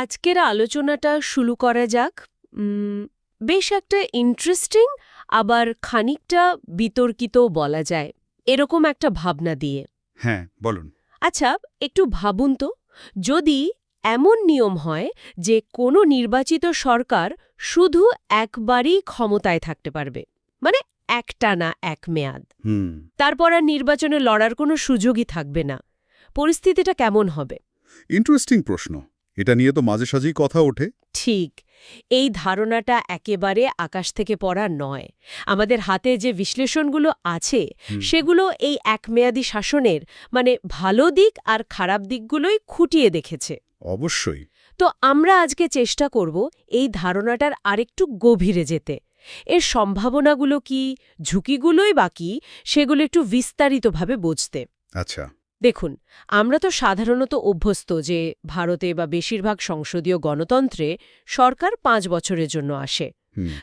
আজকের আলোচনাটা শুরু করা যাক। বেশ একটা ইন্টারেস্টিং আবার খানিকটা বিতর্কিত বলা যায় এরকম একটা ভাবনা দিয়ে। হ্যাঁ বলুন। আচ্ছা একটু ভাবুন তো যদি এমন নিয়ম হয় যে কোনো নির্বাচিত সরকার শুধু একবারই ক্ষমতায় থাকতে পারবে মানে একটানা এক মেয়াদ হুম। তারপর আর নির্বাচনে লড়ার কোনো সুযোগই থাকবে না পরিস্থিতিটা কেমন হবে? ইন্টারেস্টিং প্রশ্ন। এটা নিয়ে তো মাঝে সাঝেই কথা ওঠে। ঠিক। এই ধারণাটা একেবারে আকাশ থেকে পড়া নয়। আমাদের হাতে যে বিশ্লেষণগুলো আছে সেগুলো এই একমেয়াদী শাসনের মানে ভালো দিক আর খারাপ দিকগুলোই খুঁটিয়ে দেখেছে। অবশ্যই। তো আমরা আজকে চেষ্টা করব এই ধারণাটার আরেকটু গভীরে যেতে। এর সম্ভাবনাগুলো কি ঝুঁকিগুলোই বাকি সেগুলো একটু বিস্তারিতভাবে বুঝতে। আচ্ছা। দেখুন আমরা তো সাধারণত অভ্যস্ত যে ভারতে বা বেশিরভাগ সংসদীয় গণতন্ত্রে সরকার পাঁচ বছরের জন্য আসে।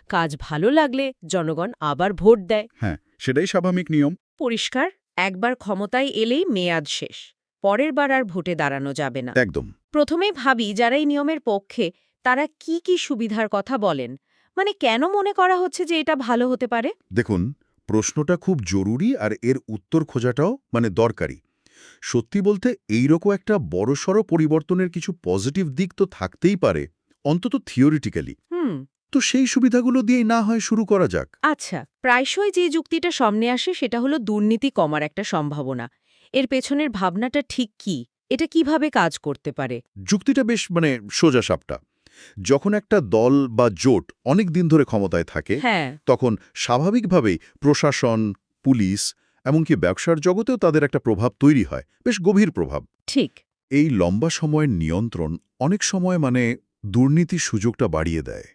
কাজ ভালো লাগলে জনগণ আবার ভোট দেয়। হ্যাঁ সেটাই স্বাভাবিক নিয়ম। পরিষ্কার একবার ক্ষমতায় এলেই মেয়াদ শেষ পরের বার আর ভোটে দাঁড়ানো যাবে না। একদম। প্রথমে ভাবি যারা এই নিয়মের পক্ষে তারা কি কি সুবিধার কথা বলেন? মানে কেন মনে করা হচ্ছে যে এটা ভালো হতে পারে? দেখুন প্রশ্নটা খুব জরুরি আর এর উত্তর খোঁজাটাও মানে দরকারি। সত্যি বলতে এইরকম একটা বড়সড় পরিবর্তনের কিছু পজিটিভ দিক তো থাকতেই পারে অন্তত থিওরিটিক্যালি। হুম। তো সেই সুবিধাগুলো দিয়েই না হয় শুরু করা যাক। আচ্ছা প্রায়শই যে যুক্তিটা সামনে আসে সেটা হলো দুর্নীতি কমার একটা সম্ভাবনা। এর পেছনের ভাবনাটা ঠিক কি? এটা কীভাবে কাজ করতে পারে? যুক্তিটা বেশ মানে সোজা সাপটা। যখন একটা দল বা জোট অনেক দিন ধরে ক্ষমতায় থাকে হ্যাঁ। তখন স্বাভাবিকভাবেই প্রশাসন পুলিশ এমনকি ব্যবসার জগতেও তাদের একটা প্রভাব তৈরি হয় বেশ গভীর প্রভাব। ঠিক। এই লম্বা সময়ের নিয়ন্ত্রণ অনেক সময় মানে দুর্নীতির সুযোগটা বাড়িয়ে দেয়।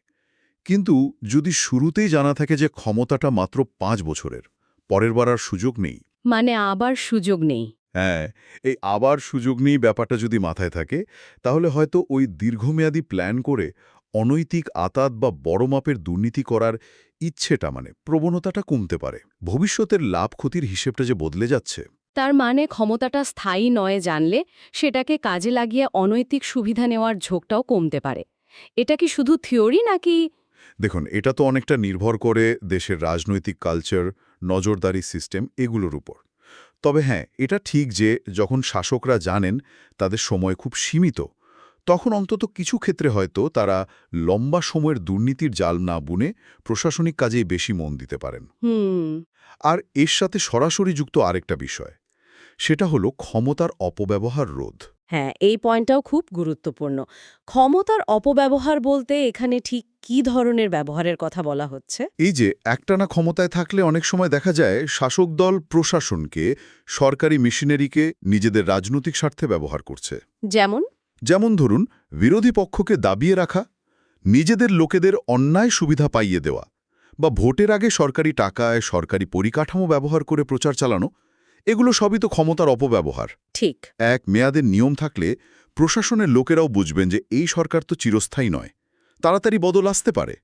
কিন্তু যদি শুরুতেই জানা থাকে যে ক্ষমতাটা মাত্র পাঁচ বছরের পরের বার আর সুযোগ নেই। মানে আবার সুযোগ নেই। হ্যাঁ এই আবার সুযোগ নেই ব্যাপারটা যদি মাথায় থাকে তাহলে হয়তো ওই দীর্ঘমেয়াদী প্ল্যান করে অনৈতিক আতাত বা বড় মাপের দুর্নীতি করার ইচ্ছেটা মানে প্রবণতাটা কমতে পারে। ভবিষ্যতের লাভ ক্ষতির হিসেবটা যে বদলে যাচ্ছে। তার মানে ক্ষমতাটা স্থায়ী নয় জানলে সেটাকে কাজে লাগিয়ে অনৈতিক সুবিধা নেওয়ার ঝোঁকটাও কমতে পারে। এটা কি শুধু থিওরি নাকি দেখুন এটা তো অনেকটা নির্ভর করে দেশের রাজনৈতিক কালচার নজরদারি সিস্টেম এগুলোর উপর। তবে হ্যাঁ এটা ঠিক যে যখন শাসকরা জানেন তাদের সময় খুব সীমিত। তখন অন্তত কিছু ক্ষেত্রে হয়তো তারা লম্বা সময়ের দুর্নীতির জাল না বুনে প্রশাসনিক কাজেই বেশি মন দিতে পারেন। আর এর সাথে সরাসরি যুক্ত আরেকটা বিষয় সেটা হলো ক্ষমতার অপব্যবহার রোধ। হ্যাঁ এই পয়েন্টটাও খুব গুরুত্বপূর্ণ। ক্ষমতার অপব্যবহার বলতে এখানে ঠিক কি ধরনের ব্যবহারের কথা বলা হচ্ছে? এই যে একটানা ক্ষমতায় থাকলে অনেক সময় দেখা যায় শাসক দল প্রশাসনকে সরকারি মেশিনারিকে নিজেদের রাজনৈতিক স্বার্থে ব্যবহার করছে। যেমন? যেমন ধরুন বিরোধী পক্ষকে দাবিয়ে রাখা নিজেদের লোকেদের অন্যায় সুবিধা পাইয়ে দেওয়া বা ভোটের আগে সরকারি টাকায় সরকারি পরিকাঠামো ব্যবহার করে প্রচার চালানো এগুলো সবই তো ক্ষমতার অপব্যবহার। ঠিক। এক মেয়াদের নিয়ম থাকলে প্রশাসনের লোকেরাও বুঝবেন যে এই সরকার তো চিরস্থায়ী নয়। তাড়াতাড়ি বদল আসতে পারে।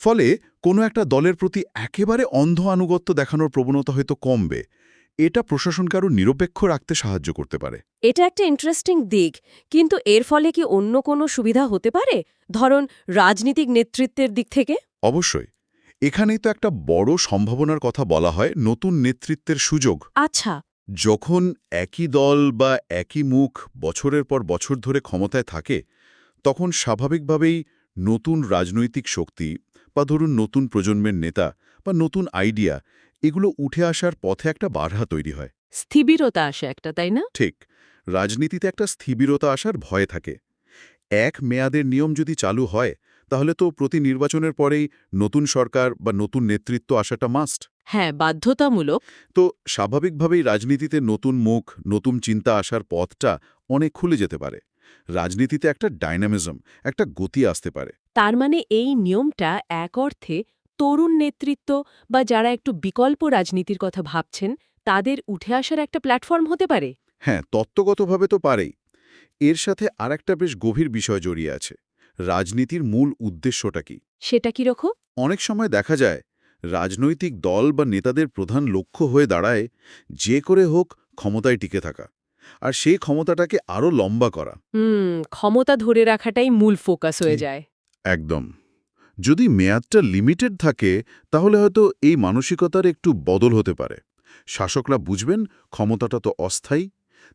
ফলে কোনো একটা দলের প্রতি একেবারে অন্ধ আনুগত্য দেখানোর প্রবণতা হয়তো কমবে। এটা প্রশাসনকে আরও নিরপেক্ষ রাখতে সাহায্য করতে পারে। এটা একটা ইন্টারেস্টিং দিক কিন্তু এর ফলে কি অন্য কোনো সুবিধা হতে পারে? ধরুন রাজনীতিক নেতৃত্বের দিক থেকে? অবশ্যই। এখানেই তো একটা বড় সম্ভাবনার কথা বলা হয় নতুন নেতৃত্বের সুযোগ। আচ্ছা। যখন একই দল বা একই মুখ বছরের পর বছর ধরে ক্ষমতায় থাকে তখন স্বাভাবিকভাবেই নতুন রাজনৈতিক শক্তি বা ধরুন নতুন প্রজন্মের নেতা বা নতুন আইডিয়া এগুলো উঠে আসার পথে একটা বাধা তৈরি হয়। স্থিবিরতা আসে একটা তাই না? ঠিক। রাজনীতিতে একটা স্থিবিরতা আসার ভয় থাকে। এক মেয়াদের নিয়ম যদি চালু হয় তাহলে তো প্রতি নির্বাচনের পরেই নতুন সরকার বা নতুন নেতৃত্ব আসাটা মাস্ট। হ্যাঁ বাধ্যতামূলক। তো স্বাভাবিকভাবেই রাজনীতিতে নতুন মুখ নতুন চিন্তা আসার পথটা অনেক খুলে যেতে পারে। রাজনীতিতে একটা ডাইনামিজম একটা গতি আসতে পারে। তার মানে এই নিয়মটা এক অর্থে তরুণ নেতৃত্ব বা যারা একটু বিকল্প রাজনীতির কথা ভাবছেন তাদের উঠে আসার একটা প্ল্যাটফর্ম হতে পারে? হ্যাঁ তত্ত্বগতভাবে তো পারেই। এর সাথে আর একটা বেশ গভীর বিষয় জড়িয়ে আছে। রাজনীতির মূল উদ্দেশ্যটা কি? সেটা কি রকম? অনেক সময় দেখা যায় রাজনৈতিক দল বা নেতাদের প্রধান লক্ষ্য হয়ে দাঁড়ায় যে করে হোক ক্ষমতায় টিকে থাকা। আর সেই ক্ষমতাটাকে আরও লম্বা করা। হুম ক্ষমতা ধরে রাখাটাই মূল ফোকাস হয়ে যায়। একদম। যদি মেয়াদটা লিমিটেড থাকে, তাহলে হয়তো এই মানসিকতার একটু বদল হতে পারে। শাসকরা বুঝবেন, ক্ষমতাটা তো অস্থায়ী।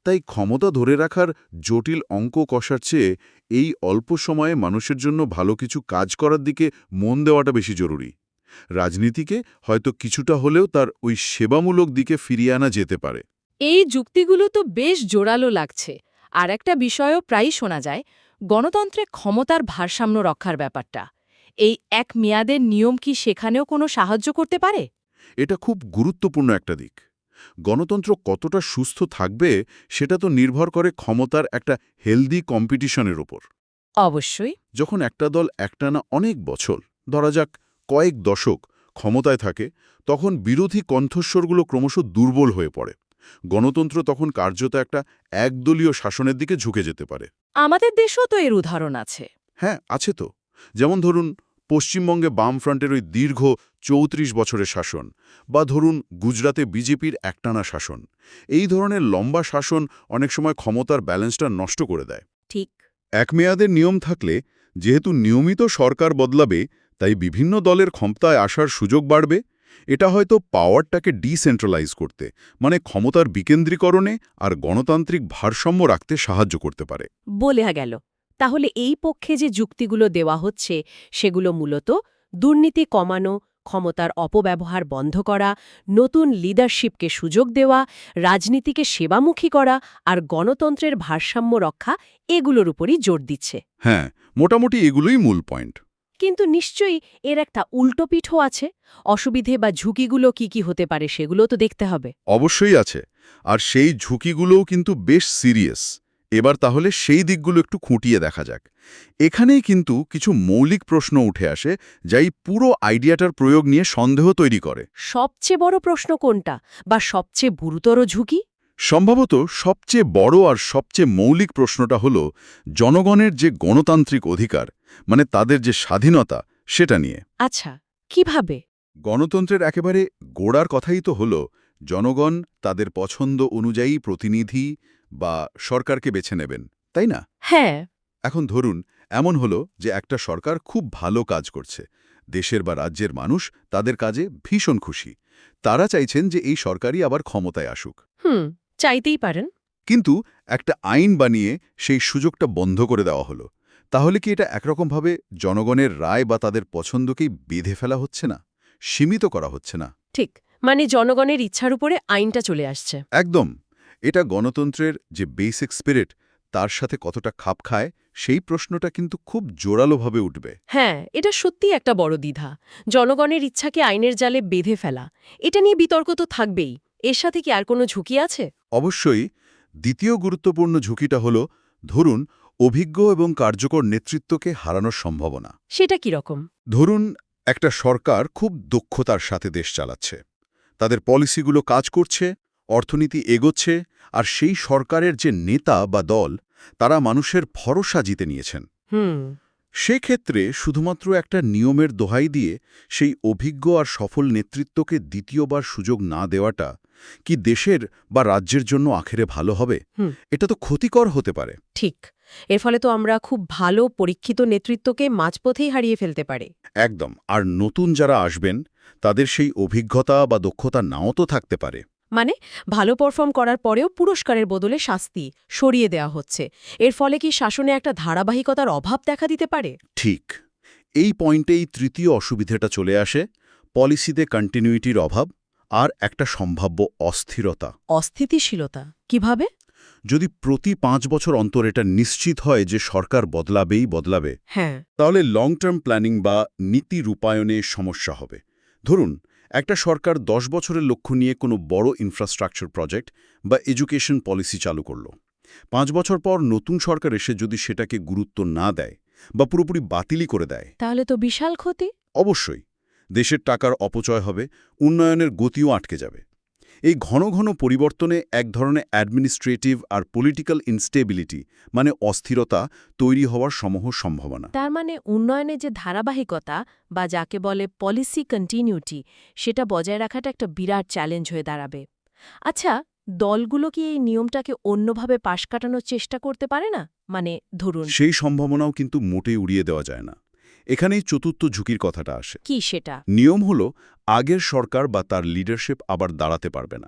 তাই ক্ষমতা ধরে রাখার জটিল অঙ্ক কষার চেয়ে এই অল্প সময়ে মানুষের জন্য ভালো কিছু কাজ করার দিকে মন দেওয়াটা বেশি জরুরি। রাজনীতিকে হয়তো কিছুটা হলেও তার ওই সেবামূলক দিকে ফিরিয়ে আনা যেতে পারে। এই যুক্তিগুলো তো বেশ জোরালো লাগছে। আর একটা বিষয়ও প্রায়ই শোনা যায়, গণতন্ত্রে ক্ষমতার ভারসাম্য রক্ষার ব্যাপারটা। এই এক মেয়াদের নিয়ম কি সেখানেও কোনো সাহায্য করতে পারে? এটা খুব গুরুত্বপূর্ণ একটা দিক। গণতন্ত্র কতটা সুস্থ থাকবে সেটা তো নির্ভর করে ক্ষমতার একটা হেলদি কম্পিটিশনের ওপর। অবশ্যই। যখন একটা দল একটানা অনেক বছর ধরা যাক কয়েক দশক ক্ষমতায় থাকে তখন বিরোধী কণ্ঠস্বরগুলো ক্রমশ দুর্বল হয়ে পড়ে। গণতন্ত্র তখন কার্যত একটা একদলীয় শাসনের দিকে ঝুঁকে যেতে পারে। আমাদের দেশেও তো এর উদাহরণ আছে। হ্যাঁ আছে তো। যেমন ধরুন পশ্চিমবঙ্গে বামফ্রন্টের ওই দীর্ঘ চৌত্রিশ বছরের শাসন বা ধরুন গুজরাতে বিজেপির একটানা শাসন এই ধরনের লম্বা শাসন অনেক সময় ক্ষমতার ব্যালেন্সটা নষ্ট করে দেয়। ঠিক। এক মেয়াদের নিয়ম থাকলে যেহেতু নিয়মিত সরকার বদলাবে তাই বিভিন্ন দলের ক্ষমতায় আসার সুযোগ বাড়বে এটা হয়তো পাওয়ারটাকে ডিসেন্ট্রালাইজ করতে মানে ক্ষমতার বিকেন্দ্রীকরণে আর গণতান্ত্রিক ভারসাম্য রাখতে সাহায্য করতে পারে। বলে গেল। তাহলে এই পক্ষে যে যুক্তিগুলো দেওয়া হচ্ছে সেগুলো মূলত দুর্নীতি কমানো ক্ষমতার অপব্যবহার বন্ধ করা নতুন লিডারশিপকে সুযোগ দেওয়া রাজনীতিকে সেবামুখী করা আর গণতন্ত্রের ভারসাম্য রক্ষা এগুলোর উপরই জোর দিচ্ছে। হ্যাঁ মোটামুটি এগুলোই মূল পয়েন্ট। কিন্তু নিশ্চয়ই এর একটা উল্টোপিঠও আছে। অসুবিধে বা ঝুঁকিগুলো কি কি হতে পারে সেগুলো তো দেখতে হবে। অবশ্যই আছে। আর সেই ঝুঁকিগুলোও কিন্তু বেশ সিরিয়াস এবার তাহলে সেই দিকগুলো একটু খুঁটিয়ে দেখা যাক। এখানেই কিন্তু কিছু মৌলিক প্রশ্ন উঠে আসে যা এই পুরো আইডিয়াটার প্রয়োগ নিয়ে সন্দেহ তৈরি করে। সবচেয়ে বড় প্রশ্ন কোনটা বা সবচেয়ে গুরুতর ঝুঁকি? সম্ভবত সবচেয়ে বড় আর সবচেয়ে মৌলিক প্রশ্নটা হল জনগণের যে গণতান্ত্রিক অধিকার মানে তাদের যে স্বাধীনতা সেটা নিয়ে। আচ্ছা কীভাবে? গণতন্ত্রের একেবারে গোড়ার কথাই তো হল জনগণ তাদের পছন্দ অনুযায়ী প্রতিনিধি বা সরকারকে বেছে নেবেন তাই না? হ্যাঁ। এখন ধরুন এমন হলো যে একটা সরকার খুব ভালো কাজ করছে। দেশের বা রাজ্যের মানুষ তাদের কাজে ভীষণ খুশি। তারা চাইছেন যে এই সরকারই আবার ক্ষমতায় আসুক। হুম চাইতেই পারেন। কিন্তু একটা আইন বানিয়ে সেই সুযোগটা বন্ধ করে দেওয়া হলো। তাহলে কি এটা একরকমভাবে জনগণের রায় বা তাদের পছন্দকেই বেঁধে ফেলা হচ্ছে না? সীমিত করা হচ্ছে না? ঠিক মানে জনগণের ইচ্ছার উপরে আইনটা চলে আসছে। একদম। এটা গণতন্ত্রের যে বেসিক স্পিরিট তার সাথে কতটা খাপ খায় সেই প্রশ্নটা কিন্তু খুব জোরালোভাবে উঠবে। হ্যাঁ এটা সত্যিই একটা বড় দ্বিধা। জনগণের ইচ্ছাকে আইনের জালে বেঁধে ফেলা এটা নিয়ে বিতর্ক তো থাকবেই। এর সাথে কি আর কোনো ঝুঁকি আছে? অবশ্যই দ্বিতীয় গুরুত্বপূর্ণ ঝুঁকিটা হল ধরুন অভিজ্ঞ এবং কার্যকর নেতৃত্বকে হারানোর সম্ভাবনা। সেটা কি রকম? ধরুন একটা সরকার খুব দক্ষতার সাথে দেশ চালাচ্ছে। তাদের পলিসিগুলো কাজ করছে অর্থনীতি এগোচ্ছে আর সেই সরকারের যে নেতা বা দল তারা মানুষের ভরসা জিতে নিয়েছেন। হুম। সেক্ষেত্রে শুধুমাত্র একটা নিয়মের দোহাই দিয়ে সেই অভিজ্ঞ আর সফল নেতৃত্বকে দ্বিতীয়বার সুযোগ না দেওয়াটা কি দেশের বা রাজ্যের জন্য আখেরে ভালো হবে? এটা তো ক্ষতিকর হতে পারে। ঠিক। এর ফলে তো আমরা খুব ভালো পরীক্ষিত নেতৃত্বকে মাঝপথেই হারিয়ে ফেলতে পারে। একদম। আর নতুন যারা আসবেন তাদের সেই অভিজ্ঞতা বা দক্ষতা নাও তো থাকতে পারে। মানে ভালো পারফর্ম করার পরেও পুরস্কারের বদলে শাস্তি সরিয়ে দেওয়া হচ্ছে। এর ফলে কি শাসনে একটা ধারাবাহিকতার অভাব দেখা দিতে পারে? ঠিক। এই পয়েন্টেই তৃতীয় অসুবিধাটা চলে আসে পলিসিতে কন্টিনিউইটির অভাব আর একটা সম্ভাব্য অস্থিরতা। অস্থিতিশীলতা। কীভাবে? যদি প্রতি পাঁচ বছর অন্তর এটা নিশ্চিত হয় যে সরকার বদলাবেই বদলাবে হ্যাঁ। তাহলে লং টার্ম প্ল্যানিং বা নীতি রূপায়ণে সমস্যা হবে। ধরুন একটা সরকার দশ বছরের লক্ষ্য নিয়ে কোনো বড় ইনফ্রাস্ট্রাকচার প্রজেক্ট বা এডুকেশন পলিসি চালু করল। পাঁচ বছর পর নতুন সরকার এসে যদি সেটাকে গুরুত্ব না দেয় বা পুরোপুরি বাতিলই করে দেয় তাহলে তো বিশাল ক্ষতি। অবশ্যই। দেশের টাকার অপচয় হবে উন্নয়নের গতিও আটকে যাবে। এই ঘন ঘন পরিবর্তনে এক ধরনের অ্যাডমিনিস্ট্রেটিভ আর পলিটিক্যাল ইনস্টেবিলিটি মানে অস্থিরতা তৈরি হওয়ার সমূহ সম্ভাবনা। তার মানে উন্নয়নে যে ধারাবাহিকতা বা যাকে বলে পলিসি কন্টিনিউটি সেটা বজায় রাখাটা একটা বিরাট চ্যালেঞ্জ হয়ে দাঁড়াবে। আচ্ছা দলগুলো কি এই নিয়মটাকে অন্যভাবে পাশ কাটানোর চেষ্টা করতে পারে না? মানে ধরুন সেই সম্ভাবনাও কিন্তু মোটেই উড়িয়ে দেওয়া যায় না। এখানেই চতুর্থ ঝুঁকির কথাটা আসে। কি সেটা? নিয়ম হল আগের সরকার বা তার লিডারশিপ আবার দাঁড়াতে পারবে না।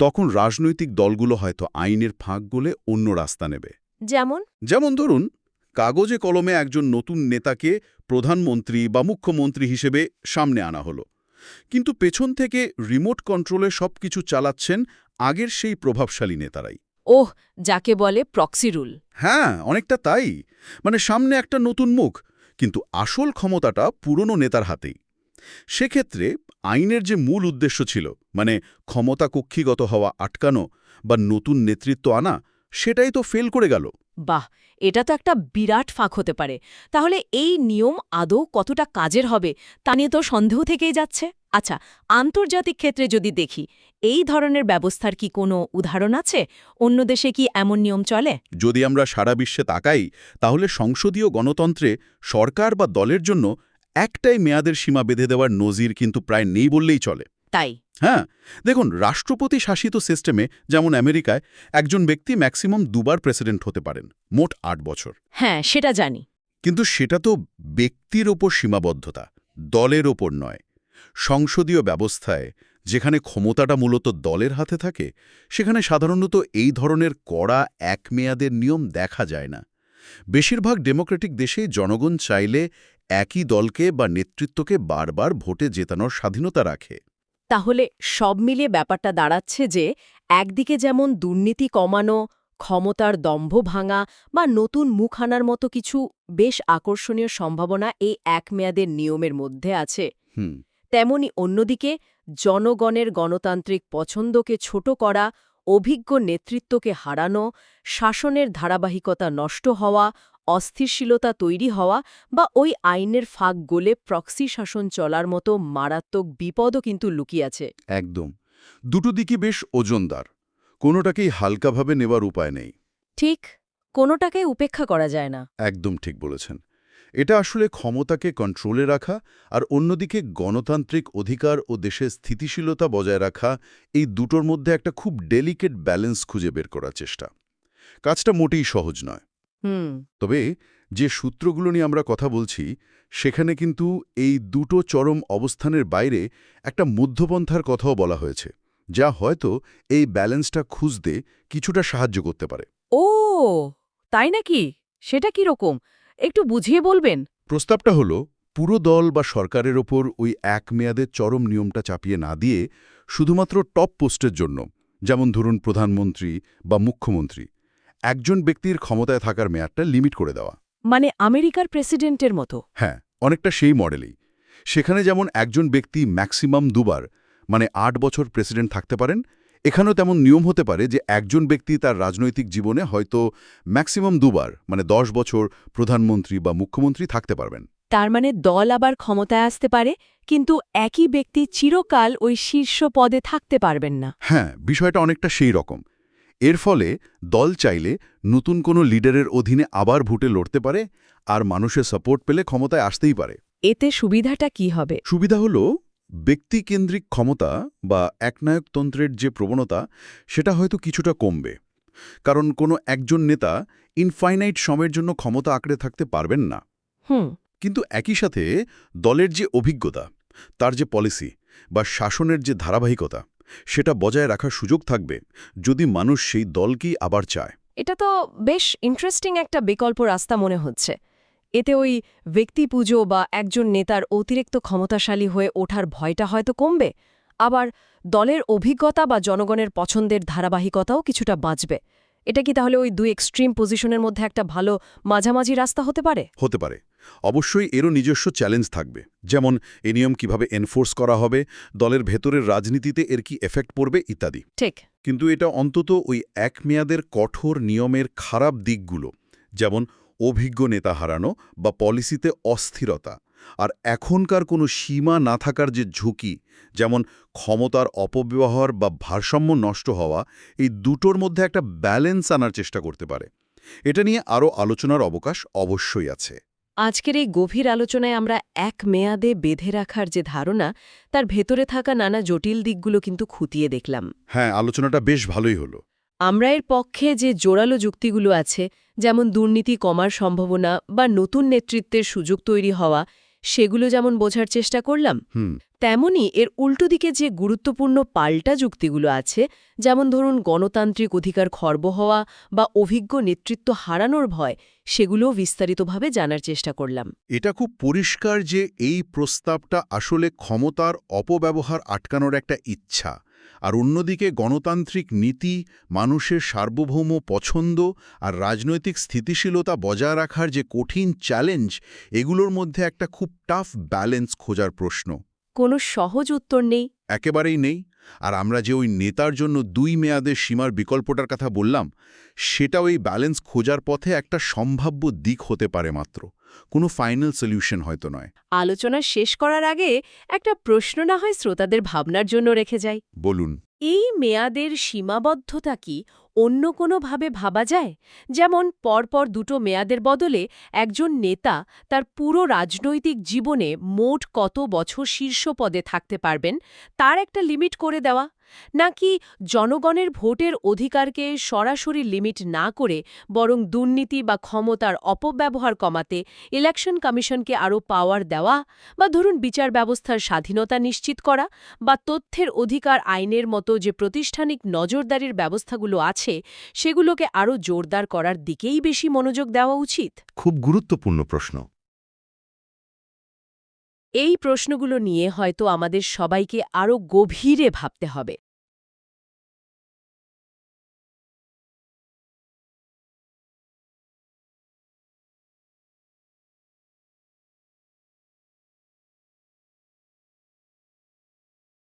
তখন রাজনৈতিক দলগুলো হয়তো আইনের ফাঁক গলে অন্য রাস্তা নেবে। যেমন? যেমন ধরুন কাগজে কলমে একজন নতুন নেতাকে প্রধানমন্ত্রী বা মুখ্যমন্ত্রী হিসেবে সামনে আনা হলো। কিন্তু পেছন থেকে রিমোট কন্ট্রোলে সবকিছু চালাচ্ছেন আগের সেই প্রভাবশালী নেতারাই। ওহ যাকে বলে প্রক্সি রুল হ্যাঁ অনেকটা তাই। মানে সামনে একটা নতুন মুখ কিন্তু আসল ক্ষমতাটা পুরনো নেতার হাতেই। সেক্ষেত্রে আইনের যে মূল উদ্দেশ্য ছিল মানে ক্ষমতা কক্ষিগত হওয়া আটকানো বা নতুন নেতৃত্ব আনা, সেটাই তো ফেল করে গেল। বাহ, এটা তো একটা বিরাট ফাঁক হতে পারে। তাহলে এই নিয়ম আদৌ কতটা কাজের হবে, তা নিয়ে তো সন্দেহ থেকেই যাচ্ছে। আচ্ছা আন্তর্জাতিক ক্ষেত্রে যদি দেখি, এই ধরনের ব্যবস্থার কি কোনো উদাহরণ আছে? অন্য দেশে কি এমন নিয়ম চলে? যদি আমরা সারা বিশ্বে তাকাই, তাহলে সংসদীয় গণতন্ত্রে সরকার বা দলের জন্য একটাই মেয়াদের সীমা বেঁধে দেওয়ার নজির কিন্তু প্রায় নেই বললেই চলে। তাই। হ্যাঁ দেখুন রাষ্ট্রপতি শাসিত সিস্টেমে যেমন আমেরিকায় একজন ব্যক্তি ম্যাক্সিমাম দুবার প্রেসিডেন্ট হতে পারেন মোট আট বছর। হ্যাঁ সেটা জানি। কিন্তু সেটা তো ব্যক্তির ওপর সীমাবদ্ধতা দলের ওপর নয়। সংসদীয় ব্যবস্থায় যেখানে ক্ষমতাটা মূলত দলের হাতে থাকে সেখানে সাধারণত এই ধরনের কড়া এক মেয়াদের নিয়ম দেখা যায় না। বেশিরভাগ ডেমোক্রেটিক দেশেই জনগণ চাইলে একই দলকে বা নেতৃত্বকে বারবার ভোটে জেতানোর স্বাধীনতা রাখে। তাহলে সব মিলিয়ে ব্যাপারটা দাঁড়াচ্ছে যে একদিকে যেমন দুর্নীতি কমানো ক্ষমতার দম্ভ ভাঙা বা নতুন মুখ আনার মতো কিছু বেশ আকর্ষণীয় সম্ভাবনা এই এক মেয়াদের নিয়মের মধ্যে আছে তেমনি অন্যদিকে জনগণের গণতান্ত্রিক পছন্দকে ছোট করা অভিজ্ঞ নেতৃত্বকে হারানো শাসনের ধারাবাহিকতা নষ্ট হওয়া অস্থিরশীলতা তৈরি হওয়া বা ওই আইনের ফাঁক গোলে প্রক্সি শাসন চলার মতো মারাত্মক বিপদও কিন্তু লুকিয়াছে একদম। দুটো দিকই বেশ ওজনদার। কোনোটাকেই হালকাভাবে নেবার উপায় নেই। ঠিক কোনোটাকে উপেক্ষা করা যায় না। একদম ঠিক বলেছেন। এটা আসলে ক্ষমতাকে কন্ট্রোলে রাখা আর অন্যদিকে গণতান্ত্রিক অধিকার ও দেশের স্থিতিশীলতা বজায় রাখা এই দুটোর মধ্যে একটা খুব ডেলিকেট ব্যালেন্স খুঁজে বের করার চেষ্টা। কাজটা মোটেই সহজ নয়। তবে যে সূত্রগুলো নিয়ে আমরা কথা বলছি সেখানে কিন্তু এই দুটো চরম অবস্থানের বাইরে একটা মধ্যপন্থার কথাও বলা হয়েছে যা হয়তো এই ব্যালেন্সটা খুঁজতে কিছুটা সাহায্য করতে পারে। ও তাই নাকি? সেটা কি রকম? একটু বুঝিয়ে বলবেন। প্রস্তাবটা হলো পুরো দল বা সরকারের ওপর ওই এক মেয়াদের চরম নিয়মটা চাপিয়ে না দিয়ে শুধুমাত্র টপ পোস্টের জন্য যেমন ধরুন প্রধানমন্ত্রী বা মুখ্যমন্ত্রী একজন ব্যক্তির ক্ষমতায় থাকার মেয়াদটা লিমিট করে দেওয়া। মানে আমেরিকার প্রেসিডেন্টের মতো। হ্যাঁ অনেকটা সেই মডেলেই। সেখানে যেমন একজন ব্যক্তি ম্যাক্সিমাম দুবার মানে আট বছর প্রেসিডেন্ট থাকতে পারেন এখানেও তেমন নিয়ম হতে পারে যে একজন ব্যক্তি তার রাজনৈতিক জীবনে হয়তো ম্যাক্সিমাম দুবার মানে দশ বছর প্রধানমন্ত্রী বা মুখ্যমন্ত্রী থাকতে পারবেন। তার মানে দল আবার ক্ষমতায় আসতে পারে কিন্তু একই ব্যক্তি চিরকাল ওই শীর্ষ পদে থাকতে পারবেন না। হ্যাঁ বিষয়টা অনেকটা সেই রকম। এর ফলে দল চাইলে নতুন কোনো লিডারের অধীনে আবার ভোটে লড়তে পারে আর মানুষের সাপোর্ট পেলে ক্ষমতায় আসতেই পারে। এতে সুবিধাটা কি হবে? সুবিধা হল ব্যক্তিকেন্দ্রিক ক্ষমতা বা একনায়কতন্ত্রের যে প্রবণতা সেটা হয়তো কিছুটা কমবে। কারণ কোনো একজন নেতা ইনফাইনাইট সময়ের জন্য ক্ষমতা আঁকড়ে থাকতে পারবেন না। হুম। কিন্তু একই সাথে দলের যে অভিজ্ঞতা তার যে পলিসি বা শাসনের যে ধারাবাহিকতা সেটা বজায় রাখার সুযোগ থাকবে যদি মানুষ সেই দলকেই আবার চায়। এটা তো বেশ ইন্টারেস্টিং একটা বিকল্প রাস্তা মনে হচ্ছে। এতে ওই ব্যক্তি পুজো বা একজন নেতার অতিরিক্ত ক্ষমতাশালী হয়ে ওঠার ভয়টা হয়তো কমবে, আবার দলের অভিজ্ঞতা বা জনগণের পছন্দের ধারাবাহিকতাও কিছুটা বাঁচবে। এটা কি তাহলে ওই দুই এক্সট্রিম পজিশনের মধ্যে একটা ভালো মাঝামাঝি রাস্তা হতে পারে? হতে পারে। অবশ্যই এরও নিজস্ব চ্যালেঞ্জ থাকবে। যেমন এ নিয়ম কীভাবে এনফোর্স করা হবে দলের ভেতরের রাজনীতিতে এর কি এফেক্ট পড়বে ইত্যাদি। ঠিক। কিন্তু এটা অন্তত ওই এক মেয়াদের কঠোর নিয়মের খারাপ দিকগুলো যেমন অভিজ্ঞ নেতা হারানো বা পলিসিতে অস্থিরতা আর এখনকার কোনো সীমা না থাকার যে ঝুঁকি যেমন ক্ষমতার অপব্যবহার বা ভারসাম্য নষ্ট হওয়া এই দুটোর মধ্যে একটা ব্যালেন্স আনার চেষ্টা করতে পারে। এটা নিয়ে আরও আলোচনার অবকাশ অবশ্যই আছে। আজকের এই গভীর আলোচনায় আমরা এক মেয়াদে বেঁধে রাখার যে ধারণা তার ভেতরে থাকা নানা জটিল দিকগুলো কিন্তু খুঁটিয়ে দেখলাম। হ্যাঁ আলোচনাটা বেশ ভালোই হলো। আমরা এর পক্ষে যে জোরালো যুক্তিগুলো আছে যেমন দুর্নীতি কমার সম্ভাবনা বা নতুন নেতৃত্বের সুযোগ তৈরি হওয়া সেগুলো যেমন বোঝার চেষ্টা করলাম হুম। তেমনি এর উল্টো দিকে যে গুরুত্বপূর্ণ পাল্টা যুক্তিগুলো আছে যেমন ধরুন গণতান্ত্রিক অধিকার খর্ব হওয়া বা অভিজ্ঞ নেতৃত্ব হারানোর ভয় সেগুলোও বিস্তারিতভাবে জানার চেষ্টা করলাম। এটা খুব পরিষ্কার যে এই প্রস্তাবটা আসলে ক্ষমতার অপব্যবহার আটকানোর একটা ইচ্ছা। আর অন্যদিকে গণতান্ত্রিক নীতি মানুষের সার্বভৌম পছন্দ আর রাজনৈতিক স্থিতিশীলতা বজায় রাখার যে কঠিন চ্যালেঞ্জ এগুলোর মধ্যে একটা খুব টাফ ব্যালেন্স খোঁজার প্রশ্ন। কোনো সহজ উত্তর নেই। একেবারেই নেই। আর আমরা যে ওই নেতার জন্য দুই মেয়াদের সীমার বিকল্পটার কথা বললাম সেটা ওই ব্যালেন্স খোঁজার পথে একটা সম্ভাব্য দিক হতে পারে মাত্র। কোনো ফাইনাল সলিউশন হয়তো নয়। আলোচনা শেষ করার আগে একটা প্রশ্ন না হয় শ্রোতাদের ভাবনার জন্য রেখে যাই। বলুন। এই মেয়াদের সীমাবদ্ধতা কি অন্য কোনোভাবে ভাবা যায়? যেমন পরপর দুটো মেয়াদের বদলে একজন নেতা তার পুরো রাজনৈতিক জীবনে মোট কত বছর শীর্ষ পদে থাকতে পারবেন তার একটা লিমিট করে দেওয়া। নাকি জনগণের ভোটের অধিকারকে সরাসরি লিমিট না করে বরং দুর্নীতি বা ক্ষমতার অপব্যবহার কমাতে ইলেকশন কমিশনকে আরও পাওয়ার দেওয়া বা ধরুন বিচার ব্যবস্থার স্বাধীনতা নিশ্চিত করা বা তথ্যের অধিকার আইনের মতো যে প্রতিষ্ঠানিক নজরদারির ব্যবস্থাগুলো আছে সেগুলোকে আরও জোরদার করার দিকেই বেশি মনোযোগ দেওয়া উচিত? খুব গুরুত্বপূর্ণ প্রশ্ন। এই প্রশ্নগুলো নিয়ে হয়তো আমাদের সবাইকে আরও গভীরে ভাবতে হবে।